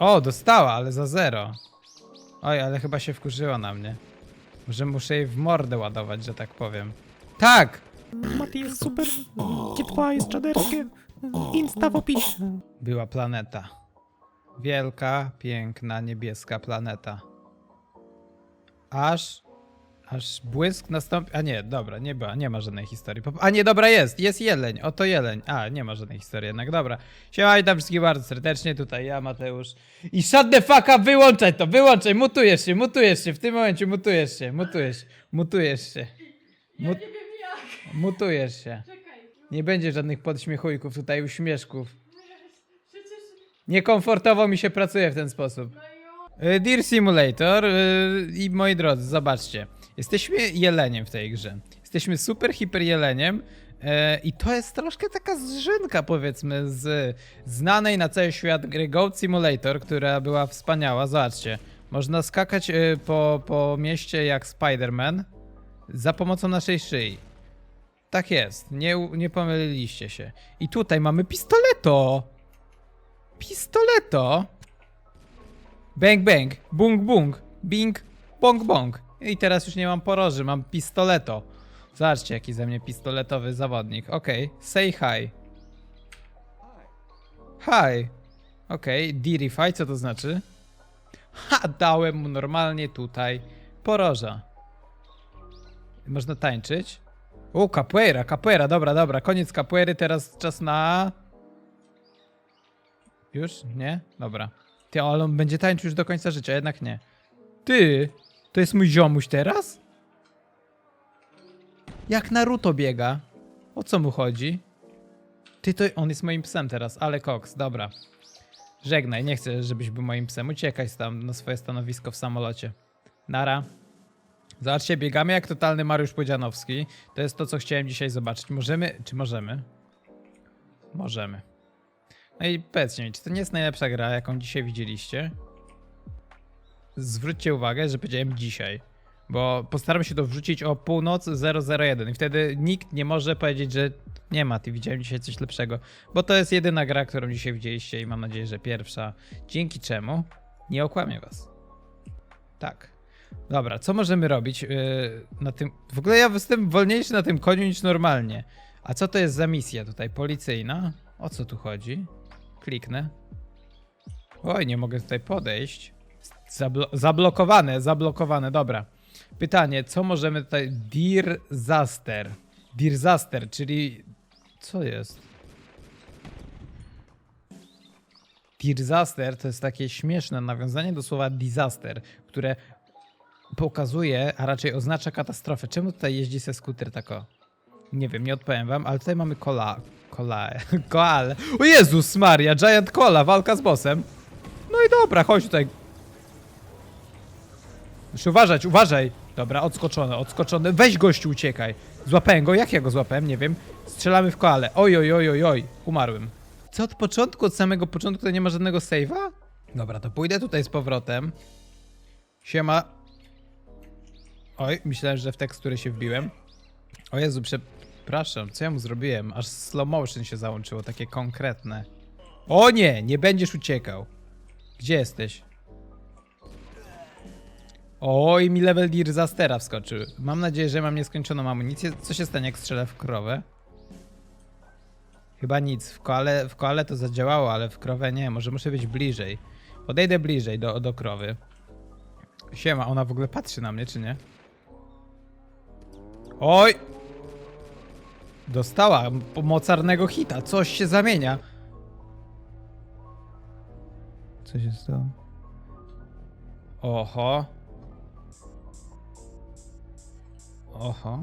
O, dostała, ale za zero. Oj, ale chyba się wkurzyła na mnie. Może muszę jej w mordę ładować, że tak powiem. Tak! Mati jest super. G2 jest czaderskie. Insta w opisie. Była planeta. Wielka, piękna, niebieska planeta. Aż. Aż błysk nastąpi. A nie, dobra, nie była, nie ma żadnej historii. A nie, dobra, jest, jest jeleń, oto jeleń. A, nie ma żadnej historii jednak, dobra. Siema, witam wszystkich bardzo serdecznie, tutaj ja, Mateusz. I shut the fuck up, wyłączaj to, wyłączaj, mutujesz się, mutujesz się, w tym momencie mutujesz się, mutujesz, mutujesz się. Ja Mut- nie wiem jak. Mutujesz się. Czekaj. Nie będzie żadnych podśmiechujków tutaj, uśmieszków. Przecież. Niekomfortowo mi się pracuje w ten sposób. No. Y, Dear Simulator y, i moi drodzy, zobaczcie. Jesteśmy jeleniem w tej grze. Jesteśmy super hiper jeleniem e, i to jest troszkę taka zżynka powiedzmy z znanej na cały świat gry Goat Simulator, która była wspaniała. Zobaczcie. Można skakać y, po, po mieście jak Spider-Man za pomocą naszej szyi. Tak jest, nie, nie pomyliliście się. I tutaj mamy pistoleto! Pistoleto! Bang bang, bung bung, bing, bong bong. I teraz już nie mam poroży, mam pistoleto. Zobaczcie, jaki ze mnie pistoletowy zawodnik. Okej, say hi. Hi. Okej, Dirify, co to znaczy? Ha, dałem mu normalnie tutaj poroża. Można tańczyć. O, capoeira, capoeira, dobra, dobra, koniec capoeiry, teraz czas na... Już? Nie? Dobra. Ty, ale on będzie tańczył już do końca życia, jednak nie. Ty, to jest mój ziomuś teraz? Jak Naruto biega. O co mu chodzi? Ty, to on jest moim psem teraz, ale koks, dobra. Żegnaj, nie chcę, żebyś był moim psem. Uciekaj tam na swoje stanowisko w samolocie. Nara. Zobaczcie, biegamy jak totalny Mariusz Podzianowski. To jest to, co chciałem dzisiaj zobaczyć. Możemy, czy możemy? Możemy. No i powiedzcie mi, czy to nie jest najlepsza gra, jaką dzisiaj widzieliście? Zwróćcie uwagę, że powiedziałem dzisiaj, bo postaram się to wrzucić o północ 001 i wtedy nikt nie może powiedzieć, że nie ma, ty widziałem dzisiaj coś lepszego, bo to jest jedyna gra, którą dzisiaj widzieliście i mam nadzieję, że pierwsza, dzięki czemu nie okłamię was. Tak. Dobra, co możemy robić yy, na tym... W ogóle ja jestem wolniejszy na tym koniu niż normalnie. A co to jest za misja tutaj? Policyjna? O co tu chodzi? Kliknę. Oj, nie mogę tutaj podejść. Zablo zablokowane, zablokowane, dobra. Pytanie, co możemy tutaj... Dear Zaster. Dear Zaster, czyli... Co jest? Disaster to jest takie śmieszne nawiązanie do słowa disaster, które pokazuje, a raczej oznacza katastrofę. Czemu tutaj jeździ se skuter tako? Nie wiem, nie odpowiem wam, ale tutaj mamy kola. Kola. Koal. O Jezus Maria, Giant Cola, walka z bossem. No i dobra, chodź tutaj. Muszę uważać, uważaj. Dobra, odskoczony, odskoczony. Weź gościu, uciekaj. Złapałem go, jak ja go złapałem, nie wiem. Strzelamy w koale. Oj, oj, oj, oj, oj. Umarłem. Co od początku, od samego początku to nie ma żadnego save'a? Dobra, to pójdę tutaj z powrotem. Siema. Oj, myślałem, że w tekstury się wbiłem. O Jezu, przepraszam, co ja mu zrobiłem? Aż slow motion się załączyło, takie konkretne. O nie, nie będziesz uciekał. Gdzie jesteś? Oj, mi level Dirzastera wskoczył. Mam nadzieję, że mam nieskończoną amunicję. Co się stanie, jak strzelę w krowę? Chyba nic. W koale, w koale to zadziałało, ale w krowę nie. Może muszę być bliżej. Podejdę bliżej do, do krowy. Siema, ona w ogóle patrzy na mnie, czy nie? Oj! Dostała mocarnego hita. Coś się zamienia. Co się stało? Oho. Oho.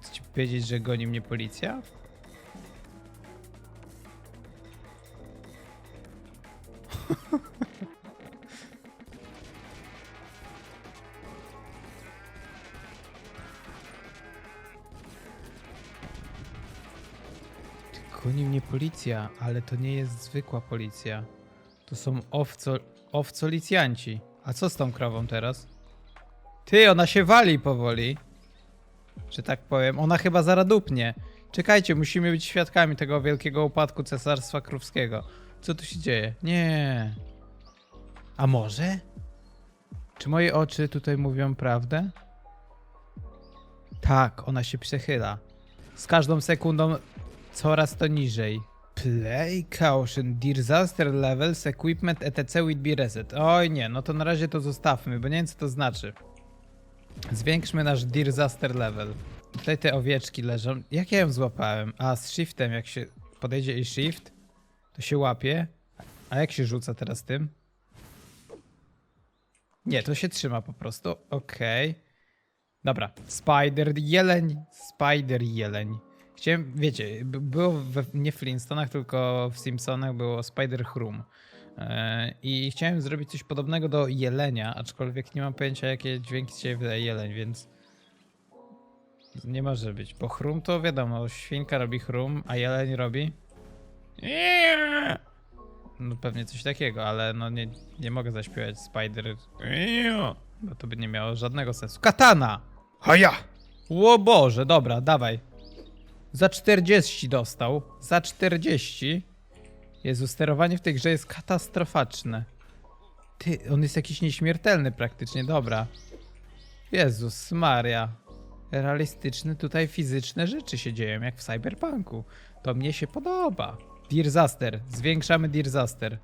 Chcę ci powiedzieć, że goni mnie policja? Goni mnie policja, ale to nie jest zwykła policja. To są owco, owcolicjanci. A co z tą krową teraz? Ty, ona się wali powoli. Że tak powiem. Ona chyba zaradupnie. Czekajcie, musimy być świadkami tego wielkiego upadku Cesarstwa Krówskiego. Co tu się dzieje? Nie. A może? Czy moje oczy tutaj mówią prawdę? Tak, ona się przechyla. Z każdą sekundą coraz to niżej. Play caution, disaster levels, equipment etc will be reset. Oj nie, no to na razie to zostawmy, bo nie wiem co to znaczy. Zwiększmy nasz disaster level. Tutaj te owieczki leżą. Jak ja ją złapałem? A, z shiftem, jak się podejdzie i shift, to się łapie. A jak się rzuca teraz tym? Nie, to się trzyma po prostu. Okej. Dobra. Spider jeleń. Spider jeleń. Chciałem, wiecie, było we, nie w Flintstonach, tylko w Simpsonach było Spider Chrum. E, I chciałem zrobić coś podobnego do jelenia, aczkolwiek nie mam pojęcia, jakie dźwięki siebie wydaje jeleń, więc nie może być. Bo chrum to wiadomo, świnka robi chrum, a jeleń robi. No pewnie coś takiego, ale no nie, nie mogę zaśpiewać Spider. Bo to by nie miało żadnego sensu. Katana! Haja! Ło Boże, dobra, dawaj. Za 40 dostał. Za 40. Jezu, sterowanie w tej grze jest katastrofaczne. Ty, on jest jakiś nieśmiertelny praktycznie, dobra. Jezus Maria. Realistyczne tutaj fizyczne rzeczy się dzieją, jak w Cyberpunku. To mnie się podoba. Dirzaster. Zwiększamy Dirzaster.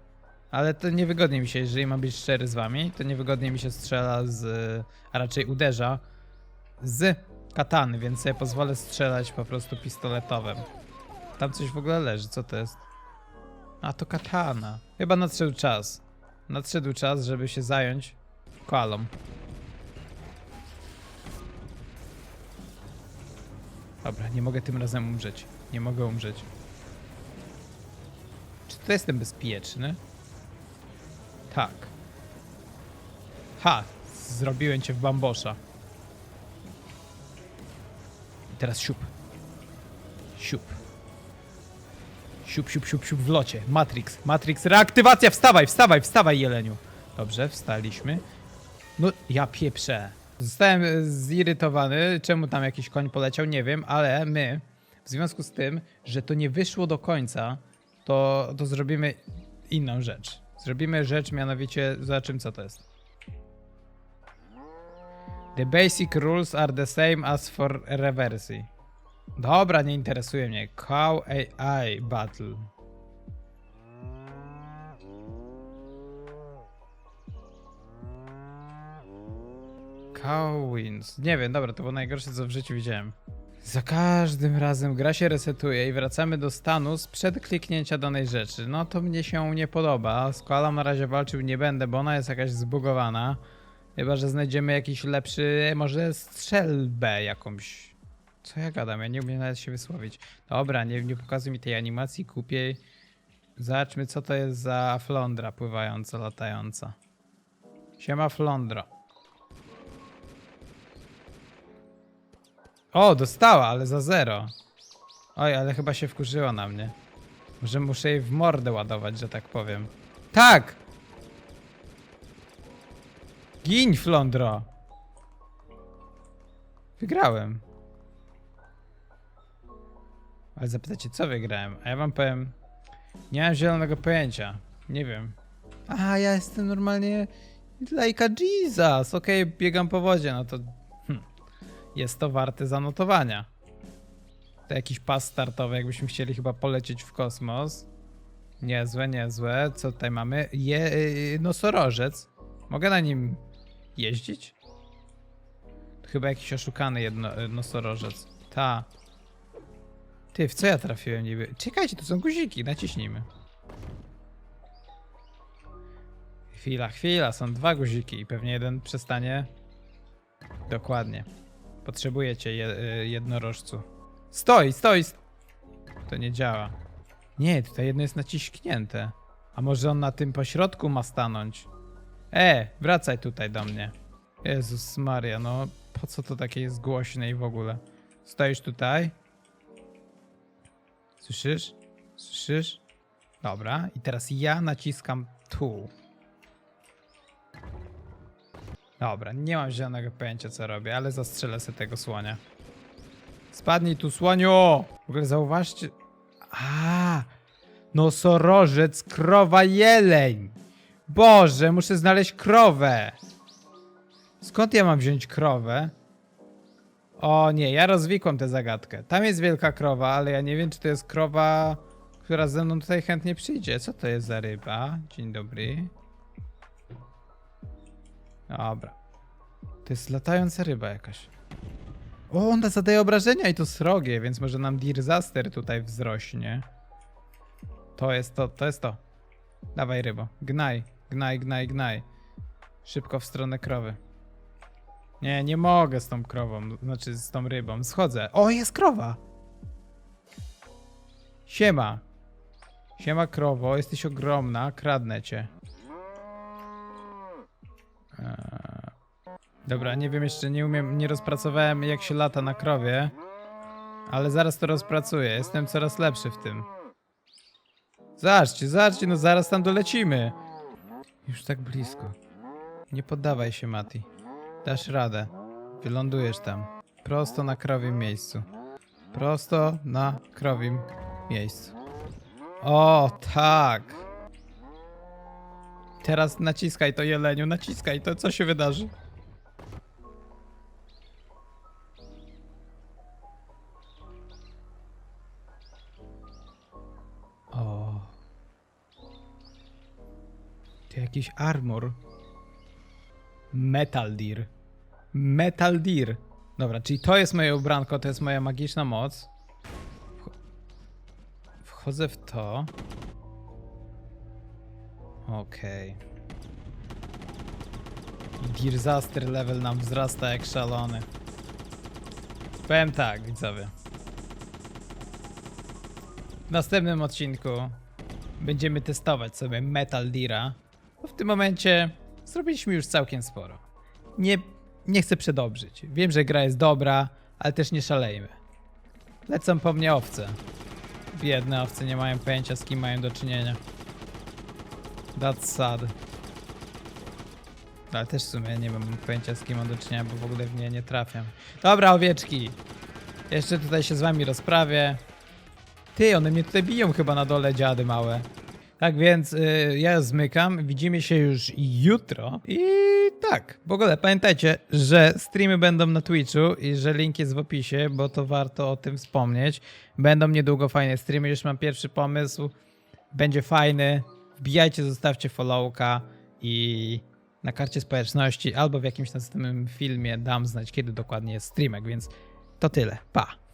Ale to niewygodnie mi się, jeżeli mam być szczery z wami, to niewygodnie mi się strzela z... a raczej uderza z katany, więc sobie pozwolę strzelać po prostu pistoletowym. Tam coś w ogóle leży, co to jest? A to katana. Chyba nadszedł czas. Nadszedł czas, żeby się zająć koalą. Dobra, nie mogę tym razem umrzeć. Nie mogę umrzeć. Czy to jestem bezpieczny? Tak. Ha! Zrobiłem cię w bambosza. I teraz siup. Siup. Siup, siup, siup, siup w locie. Matrix, Matrix, reaktywacja! Wstawaj, wstawaj, wstawaj, jeleniu. Dobrze, wstaliśmy. No, ja pieprzę. Zostałem e, zirytowany, czemu tam jakiś koń poleciał, nie wiem, ale my, w związku z tym, że to nie wyszło do końca, to, to zrobimy inną rzecz. Zrobimy rzecz, mianowicie, zobaczymy co to jest. The basic rules are the same as for reversy. Dobra, nie interesuje mnie. Cow AI Battle. Cow wins. Nie wiem, dobra, to było najgorsze, co w życiu widziałem. Za każdym razem gra się resetuje i wracamy do stanu sprzed kliknięcia danej rzeczy. No to mnie się nie podoba. Z koalą na razie walczył nie będę, bo ona jest jakaś zbugowana. Chyba, że znajdziemy jakiś lepszy, może strzelbę jakąś. Co ja gadam? Ja nie umiem nawet się wysłowić. Dobra, nie, nie pokazuj mi tej animacji, kupię. Zobaczmy, co to jest za flądra pływająca, latająca. Siema flądro. O, dostała, ale za zero. Oj, ale chyba się wkurzyła na mnie. Może muszę jej w mordę ładować, że tak powiem. Tak! Gin, Flondro! Wygrałem. Ale zapytacie, co wygrałem? A ja wam powiem... Nie mam zielonego pojęcia. Nie wiem. A, ja jestem normalnie... Lejka Jesus! Okej, biegam po wodzie, no to... Hm. Jest to warte zanotowania. To jakiś pas startowy, jakbyśmy chcieli chyba polecieć w kosmos. Niezłe, niezłe. Co tutaj mamy? Je, yy, nosorożec. Mogę na nim jeździć? To chyba jakiś oszukany jedno, y, nosorożec. Ta. Ty, w co ja trafiłem niby? Czekajcie, tu są guziki, naciśnijmy. Chwila, chwila, są dwa guziki i pewnie jeden przestanie. Dokładnie. Potrzebujecie je, y, jednorożcu. Stoi, stoi! st- To nie działa. Nie, tutaj jedno jest naciśnięte. A może on na tym pośrodku ma stanąć? E, wracaj tutaj do mnie. Jezus Maria, no po co to takie jest głośne i w ogóle? Stoisz tutaj? Słyszysz? Słyszysz? Dobra, i teraz ja naciskam tu. Dobra, nie mam zielonego pojęcia co robię, ale zastrzelę sobie tego słonia. Spadnij tu, słoniu! W ogóle zauważcie... A, Nosorożec, krowa, jeleń! Boże, muszę znaleźć krowę! Skąd ja mam wziąć krowę? O nie, ja rozwikłam tę zagadkę. Tam jest wielka krowa, ale ja nie wiem, czy to jest krowa, która ze mną tutaj chętnie przyjdzie. Co to jest za ryba? Dzień dobry. Dobra. To jest latająca ryba jakaś. O, ona zadaje obrażenia i to srogie, więc może nam Dirzaster tutaj wzrośnie. To jest to, to jest to. Dawaj rybo. Gnaj, gnaj, gnaj, gnaj. Szybko w stronę krowy. Nie, nie mogę z tą krową, znaczy z tą rybą. Schodzę. O, jest krowa! Siema. Siema krowo, jesteś ogromna, kradnę cię. Eee, Dobra, nie wiem jeszcze, nie umiem, nie rozpracowałem jak się lata na krowie. Ale zaraz to rozpracuję, jestem coraz lepszy w tym. Zobaczcie, zobaczcie, no zaraz tam dolecimy. Już tak blisko. Nie poddawaj się, Mati. Dasz radę. Wylądujesz tam. Prosto na krowim miejscu. Prosto na krowim miejscu. O, tak. Teraz naciskaj to, jeleniu, naciskaj to, co się wydarzy? Jakiś armor. Metal Deer. Metal Deer. Dobra, czyli to jest moje ubranko, to jest moja magiczna moc. Wch- Wchodzę w to. Okej. I Dirzaster level nam wzrasta jak szalony. Powiem tak, widzowie. W następnym odcinku będziemy testować sobie Metal Deera. Tym momencie zrobiliśmy już całkiem sporo. Nie, nie chcę przedobrzyć. Wiem, że gra jest dobra, ale też nie szalejmy. Lecą po mnie owce. Biedne owce nie mają pojęcia z kim mają do czynienia. That's sad. Ale też w sumie nie mam pojęcia z kim mam do czynienia, bo w ogóle w nie nie trafiam. Dobra, owieczki. Jeszcze tutaj się z wami rozprawię. Ty, one mnie tutaj biją chyba na dole, dziady małe. Tak więc y, ja zmykam, widzimy się już jutro i tak, w ogóle pamiętajcie, że streamy będą na Twitchu i że link jest w opisie, bo to warto o tym wspomnieć. Będą niedługo fajne streamy, już mam pierwszy pomysł, będzie fajny, wbijajcie, zostawcie followka i na karcie społeczności albo w jakimś następnym filmie dam znać, kiedy dokładnie jest streamek, więc to tyle, pa!